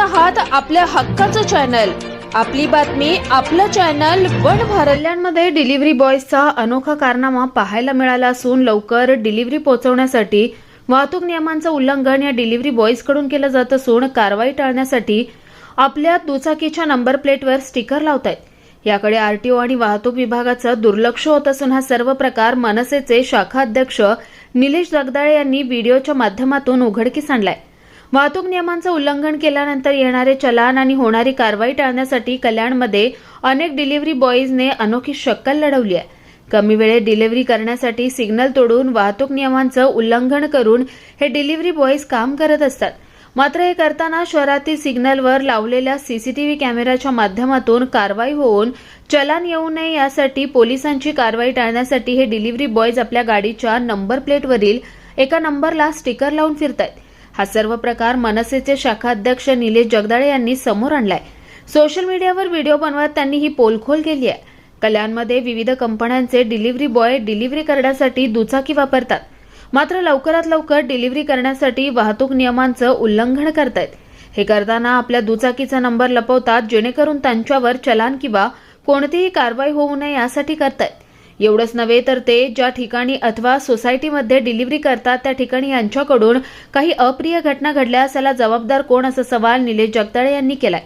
आहात आपल्या हक्काचं चॅनल. आपली बातमी आपलं चॅनल वन भारल्यांमध्ये डिलिव्हरी बॉयजचा अनोखा कारनामा पाहायला मिळाला असून लवकर डिलिव्हरी पोहोचवण्यासाठी वाहतूक नियमांचं उल्लंघन या डिलिव्हरी बॉयजकडून केलं जात असून कारवाई टाळण्यासाठी आपल्या दुचाकीच्या नंबर प्लेटवर स्टिकर लावतायत. याकडे आरटीओ आणि वाहतूक विभागाचं दुर्लक्ष होत असून हा सर्व प्रकार मनसेचे शाखा अध्यक्ष निलेश जगदाळे यांनी व्हिडिओच्या माध्यमातून उघडकीस आणलाय. वाहतूक नियमांचं उल्लंघन केल्यानंतर येणारे चलान आणि होणारी कारवाई टाळण्यासाठी कल्याणमध्ये अनेक डिलिव्हरी बॉईजने अनोखी शक्कल लढवली आहे. कमी वेळेत डिलिव्हरी करण्यासाठी सिग्नल तोडून वाहतूक नियमांचं उल्लंघन करून हे डिलिव्हरी बॉईज काम करत असतात. मात्र हे करताना शहरातील सिग्नलवर लावलेल्या सीसीटीव्ही कॅमेऱ्याच्या माध्यमातून कारवाई होऊन चलान येऊ नये यासाठी पोलिसांची कारवाई टाळण्यासाठी हे डिलिव्हरी बॉईज आपल्या गाडीच्या नंबर प्लेटवरील एका नंबरला स्टिकर लावून फिरत आहेत हा सर्व प्रकार मनसेचे शाखा अध्यक्ष निलेश जगदाळे यांनी समोर आणलाय. सोशल मीडियावर व्हिडिओ बनवत त्यांनी ही पोलखोल केली आहे. कल्याणमध्ये विविध कंपन्यांचे डिलिव्हरी बॉय डिलिव्हरी करण्यासाठी दुचाकी वापरतात. मात्र लवकरात लवकर डिलिव्हरी करण्यासाठी वाहतूक नियमांचं उल्लंघन करतायत. हे करताना आपल्या दुचाकीचा नंबर लपवतात जेणेकरून त्यांच्यावर चलान किंवा कोणतीही कारवाई होऊ नये यासाठी करतायत. एवढंच नव्हे तर ते ज्या ठिकाणी अथवा सोसायटीमध्ये डिलिव्हरी करतात त्या ठिकाणी यांच्याकडून काही अप्रिय घटना घडल्यास याला जबाबदार कोण असा सवाल निलेश जगदाळे यांनी केलाय.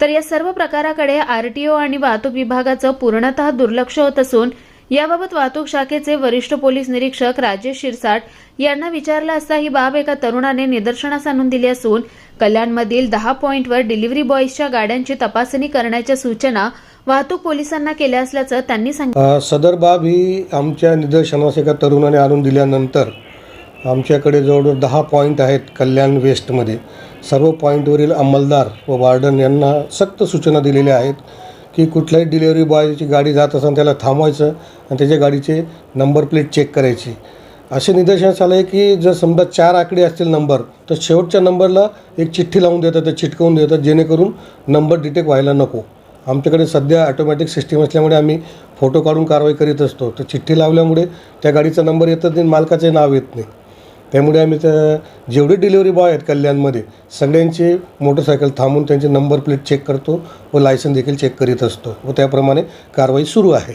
तर या सर्व प्रकाराकडे आरटीओ आणि वाहतूक विभागाचं पूर्णतः दुर्लक्ष होत असून याबाबत वाहतूक शाखेचे वरिष्ठ पोलीस निरीक्षक राजेश शिरसाट यांना विचारला असता ही बाब एका तरुणाने निदर्शनास आणून दिली असून कल्याणमधील दहा पॉईंटवर डिलिव्हरी बॉईजच्या गाड्यांची तपासणी करण्याच्या सूचना वाहतूक पोलिसांना केल्या असल्याचं त्यांनी सांगितलं. सदर बाब ही आमच्या निदर्शनास एका तरुणाने आणून दिल्यानंतर आमच्याकडे जवळजवळ दहा पॉईंट आहेत कल्याण वेस्टमध्ये. सर्व पॉईंटवरील अंमलदार व वार्डन यांना सक्त सूचना दिलेल्या आहेत. की कुठल्याही डिलेवरी बॉयची गाडी जात असताना त्याला थांबवायचं आणि त्याच्या गाडीचे नंबर प्लेट चेक करायची. असे निदर्शनास आलं आहे की जर समजा चार आकडे असतील नंबर तर शेवटच्या नंबरला एक चिठ्ठी लावून देतात ते चिटकवून देतात जेणेकरून नंबर डिटेक्ट व्हायला नको. आमच्याकडे सध्या ऑटोमॅटिक सिस्टीम असल्यामुळे आम्ही फोटो काढून कारवाई करीत असतो. तर चिठ्ठी लावल्यामुळे त्या गाडीचा नंबर येतच नाही मालकाचे नाव येत नाही. त्यामुळे आम्ही त्या जेवढे डिलिव्हरी बॉय आहेत कल्याणमध्ये सगळ्यांचे मोटरसायकल थांबून त्यांचे नंबर प्लेट चेक करतो व लायसन देखील चेक करीत असतो व त्याप्रमाणे कारवाई सुरू आहे.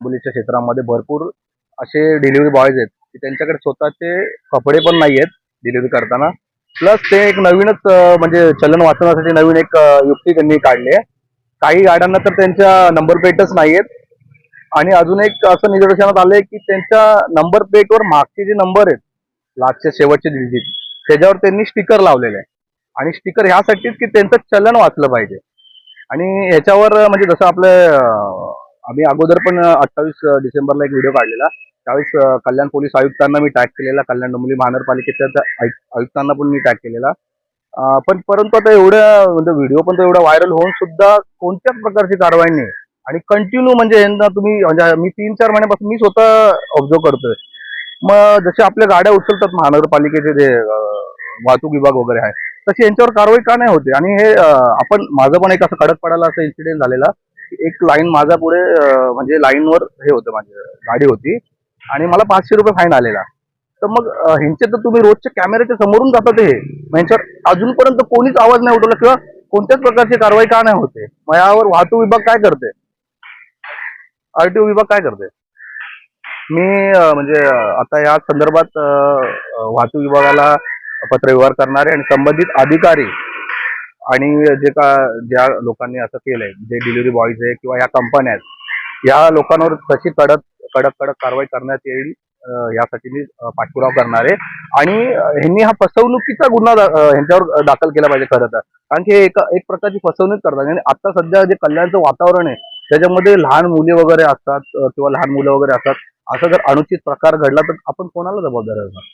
मुलीच्या क्षेत्रामध्ये भरपूर असे डिलिव्हरी बॉयज आहेत की त्यांच्याकडे स्वतःचे कपडे पण नाही आहेत डिलिव्हरी करताना. प्लस ते एक नवीनच म्हणजे चलन वाचवण्यासाठी नवीन एक युक्ती त्यांनी काढली आहे. काही गाड्यांना तर त्यांच्या नंबर प्लेटच नाही आहेत. आणि अजून एक असं निदर्शनात आलंय की त्यांच्या नंबर प्लेटवर मागचे जे नंबर आहेत लास्टच्या शेवटचे डिजिट त्याच्यावर त्यांनी स्टिकर लावलेले आहे. आणि स्टिकर ह्यासाठीच की त्यांचं चलन वाचलं पाहिजे. आणि ह्याच्यावर म्हणजे जसं आपलं आम्ही अगोदर पण अठ्ठावीस डिसेंबरला एक व्हिडिओ काढलेला. त्यावेळेस कल्याण पोलीस आयुक्तांना मी टॅग केलेला. कल्याण डोंबिवली महानगरपालिकेच्या आयुक्तांना पण मी टॅग केलेला. पण परंतु आता एवढं म्हणजे व्हिडिओ पण तो एवढा व्हायरल होऊन सुद्धा कोणत्याच प्रकारची कारवाई नाही. आणि कंटिन्यू म्हणजे यांना तुम्ही म्हणजे मी तीन चार महिन्यापासून मी स्वतः ऑब्झर्व करतोय. मग जसे आपल्या गाड्या उचलतात महानगरपालिकेचे जे वाहतूक विभाग वगैरे आहे तशी यांच्यावर कारवाई का नाही होते आणि हे आपण माझं पण एक असं कडक पडायला असं इन्सिडेंट झालेला एक लाईन माझा पुढे म्हणजे लाईनवर हे होतं माझी गाडी होती आणि मला पाचशे रुपये फाईन आलेला. तर मग ह्यांचे तर तुम्ही रोजच्या कॅमेऱ्याच्या समोरून जातात हे. ह्यांच्यावर अजूनपर्यंत कोणीच आवाज नाही उठवला किंवा कोणत्याच प्रकारची कारवाई का नाही होते मग यावर वाहतूक विभाग काय करते आरटीओ विभाग काय करते मी म्हणजे आता या संदर्भात वाहतूक विभागाला पत्रव्यवहार करणारे आणि संबंधित अधिकारी आणि जे का ज्या लोकांनी असं केलंय जे डिलिव्हरी बॉईज आहे किंवा या कंपन्या आहेत या लोकांवर तशी कडक कडक कडक कारवाई करण्यात येईल यासाठी मी पाठपुराव पाठपुरावा करणार आहे. आणि ह्यांनी हा फसवणुकीचा गुन्हा ह्यांच्यावर दाखल केला पाहिजे खरं तर. कारण की हे एक एक प्रकारची फसवणूक करतात. आणि आता सध्या जे कल्याणचं वातावरण आहे त्याच्यामध्ये लहान मुले वगैरे असतात किंवा लहान मुलं वगैरे असतात असा जर अनुचित प्रकार घडला तर आपण कोणाला जबाबदार असणार